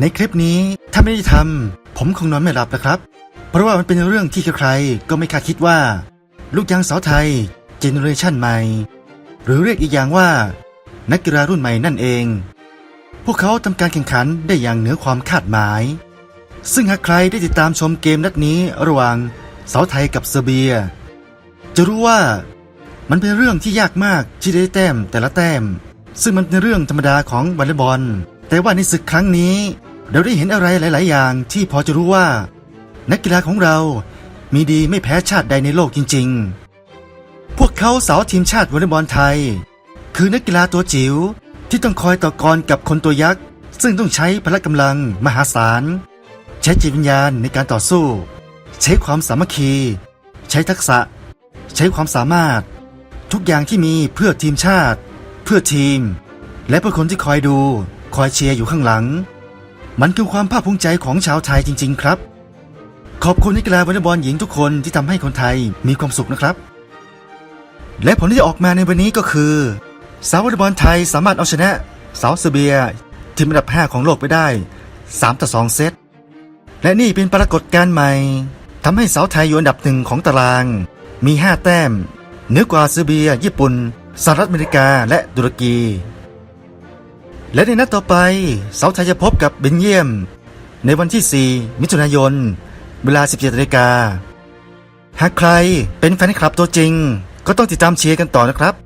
ในคลิปนี้ถ้าไม่ได้ทำผมคงนอนไม่หลับนะครับ เพราะว่ามันเป็นเรื่องที่ใครๆก็ไม่คาดคิดว่า ลูกยางสาวไทยเจเนอเรชันใหม่ หรือเรียกอีกอย่างว่า นักกีฬารุ่นใหม่นั่นเอง พวกเขาทำการแข่งขันได้อย่างเหนือความคาดหมาย ซึ่งหากใครได้ติดตามชมเกมนัดนี้ระหว่างสาวไทยกับเซอร์เบีย จะรู้ว่ามันเป็นเรื่องที่ยากมากที่ได้แต้มแต่ละแต้ม ซึ่งมันเป็นเรื่องธรรมดาของวอลเลย์บอลแต่ว่าในศึกครั้งนี้ เราได้เห็นอะไรหลาย ๆ อย่างที่พอจะรู้ว่า นักกีฬาของเรามีดีไม่แพ้ชาติใดในโลกจริง ๆ พวกเขาสาวทีมชาติวอลเลย์บอลไทย คือนักกีฬาตัวจิ๋วที่ต้องคอยต่อกรกับคนตัวยักษ์ ซึ่งต้องใช้พละกำลังมหาศาล ใช้จิตวิญญาณในการต่อสู้ ใช้ความสามัคคี ใช้ทักษะ ใช้ความสามารถ ทุกอย่างที่มีเพื่อทีมชาติ เพื่อทีม และเพื่อคนที่คอยดู คอยเชียร์อยู่ข้างหลัง มันคือความภาคภูมิใจของชาวไทยจริง ๆ ครับ ขอบคุณนักกีฬาวอลเลย์บอลหญิงทุกคนที่ทำให้คนไทยมีความสุขนะครับ และผลที่ออกมาในวันนี้ก็คือ สาววอลเลย์บอลไทยสามารถเอาชนะสาวเซอร์เบียทีมอันดับ 5 ของโลกไปได้ 3 ต่อ 2 เซต และนี่เป็นปรากฏการณ์ใหม่ทำให้สาวไทยอยู่อันดับหนึ่งของตาราง มี 5 แต้มเหนือกว่าเซอร์เบีย ญี่ปุ่นสหรัฐอเมริกาและตุรกี และในนัดต่อไปเสาไทยจะพบกับเบนเยียม ในวันที่ 4 มิถุนายน เวลา 17นาฬิกาหากใครเป็นแฟนคลับตัวจริง ก็ต้องติดตามเชียร์กันต่อนะครับ